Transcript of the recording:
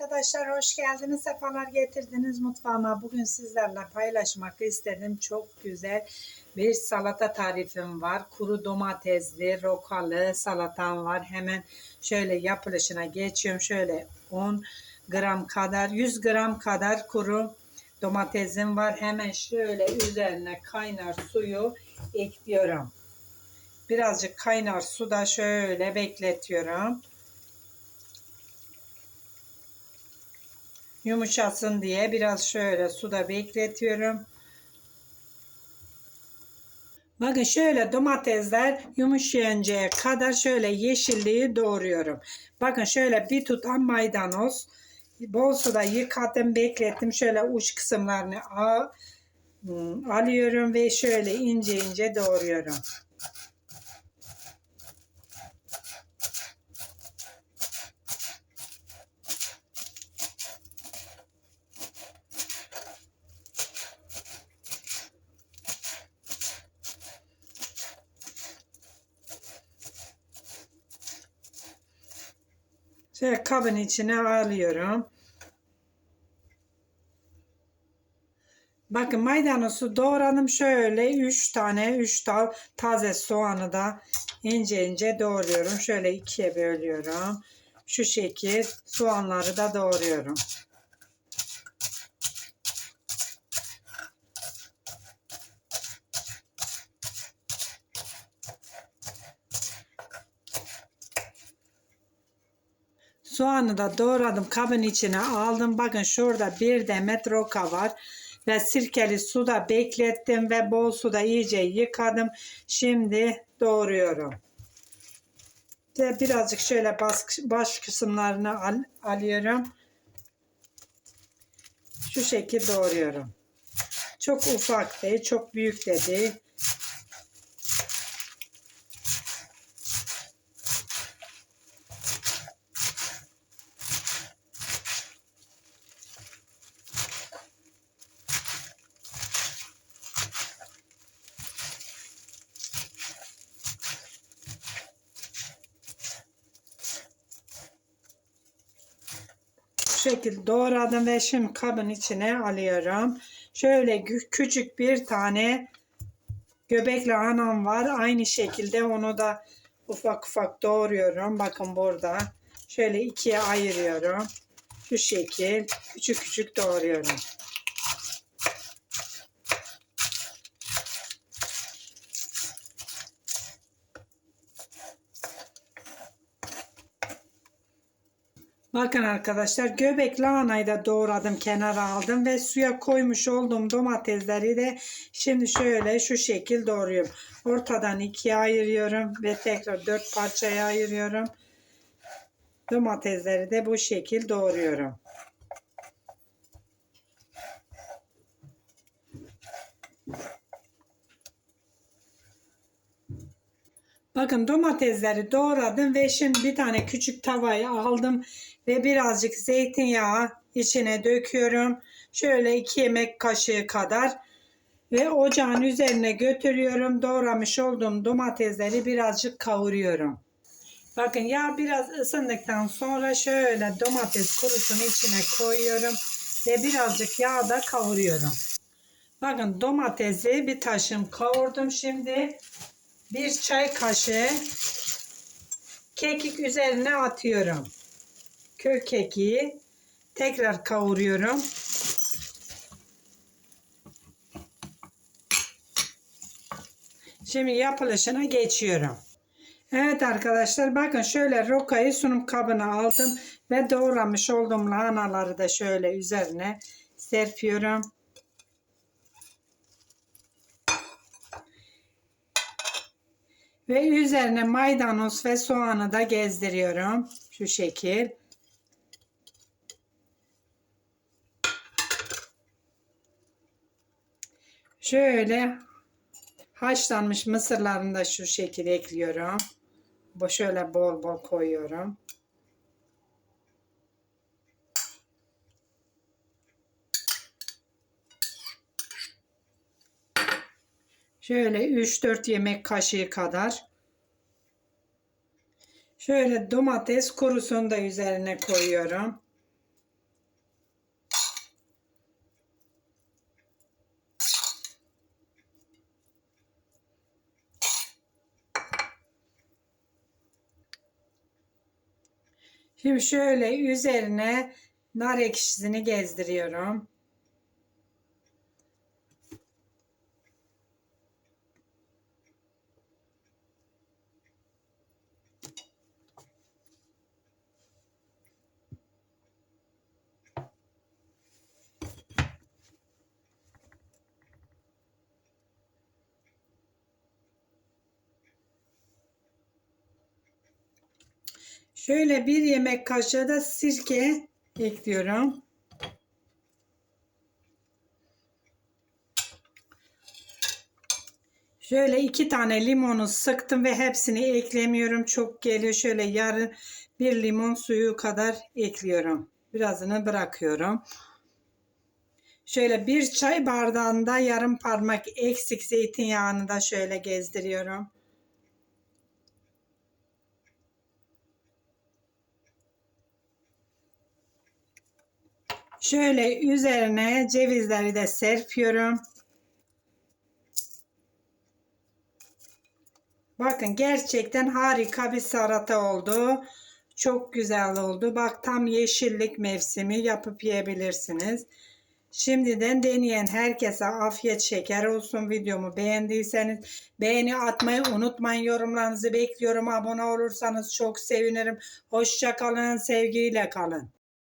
Arkadaşlar hoş geldiniz, sefalar getirdiniz mutfağıma. Bugün sizlerle paylaşmak istedim. Çok güzel bir salata tarifim var. Kuru domatesli, rokalı salatam var. Hemen şöyle yapılışına geçiyorum. Şöyle 10 gram kadar, 100 gram kadar kuru domatesim var. Hemen şöyle üzerine kaynar suyu ekliyorum. Birazcık kaynar suda şöyle bekletiyorum. Yumuşasın diye biraz şöyle suda bekletiyorum. Bakın şöyle domatesler yumuşayıncaya kadar şöyle yeşilliği doğruyorum. Bakın şöyle bir tutam maydanoz bol suda yıkadım beklettim. Şöyle uç kısımlarını al, alıyorum ve şöyle ince ince doğruyorum. Şöyle kabın içine alıyorum. Bakın maydanozu doğradım şöyle 3 tane 3 dal taze soğanı da ince ince doğruyorum. Şöyle ikiye bölüyorum. Şu şekil soğanları da doğruyorum. Soğanı da doğradım kabın içine aldım. Bakın şurada bir demet roka var. Ve sirkeli suda beklettim ve bol suda iyice yıkadım. Şimdi doğruyorum. Ve birazcık şöyle baş, baş kısımlarını al, alıyorum. Şu şekilde doğruyorum. Çok ufak değil, çok büyük de değil. Şekilde doğradım ve şimdi kabın içine alıyorum. Şöyle küçük bir tane göbekli anam var. Aynı şekilde onu da ufak ufak doğruyorum. Bakın burada. Şöyle ikiye ayırıyorum. Şu şekil küçük küçük doğruyorum. Bakın arkadaşlar göbek lahanayı da doğradım kenara aldım ve suya koymuş olduğum domatesleri de şimdi şöyle şu şekil doğruyorum. Ortadan ikiye ayırıyorum ve tekrar dört parçaya ayırıyorum. Domatesleri de bu şekil doğruyorum. Bakın domatesleri doğradım ve şimdi bir tane küçük tavayı aldım ve birazcık zeytinyağı içine döküyorum. Şöyle iki yemek kaşığı kadar ve ocağın üzerine götürüyorum. Doğramış olduğum domatesleri birazcık kavuruyorum. Bakın yağ biraz ısındıktan sonra şöyle domates kurusunu içine koyuyorum ve birazcık yağda kavuruyorum. Bakın domatesi bir taşım kavurdum şimdi bir çay kaşığı kekik üzerine atıyorum. Kök kekiği tekrar kavuruyorum. Şimdi yapılışına geçiyorum. Evet arkadaşlar bakın şöyle rokayı sunum kabına aldım ve doğramış olduğum lahanaları da şöyle üzerine serpiyorum. Ve üzerine maydanoz ve soğanı da gezdiriyorum. Şu şekil. Şöyle haşlanmış mısırlarını da şu şekil ekliyorum. Bu şöyle bol bol koyuyorum. Şöyle 3-4 yemek kaşığı kadar. Şöyle domates kurusunu da üzerine koyuyorum. Şimdi şöyle üzerine nar ekşisini gezdiriyorum. Şöyle bir yemek kaşığı da sirke ekliyorum. Şöyle iki tane limonu sıktım ve hepsini eklemiyorum. Çok geliyor. Şöyle yarı bir limon suyu kadar ekliyorum. Birazını bırakıyorum. Şöyle bir çay bardağında yarım parmak eksik zeytinyağını da şöyle gezdiriyorum. Şöyle üzerine cevizleri de serpiyorum. Bakın gerçekten harika bir salata oldu. Çok güzel oldu. Bak tam yeşillik mevsimi yapıp yiyebilirsiniz. Şimdiden deneyen herkese afiyet şeker olsun. Videomu beğendiyseniz beğeni atmayı unutmayın. Yorumlarınızı bekliyorum. Abone olursanız çok sevinirim. Hoşça kalın. Sevgiyle kalın.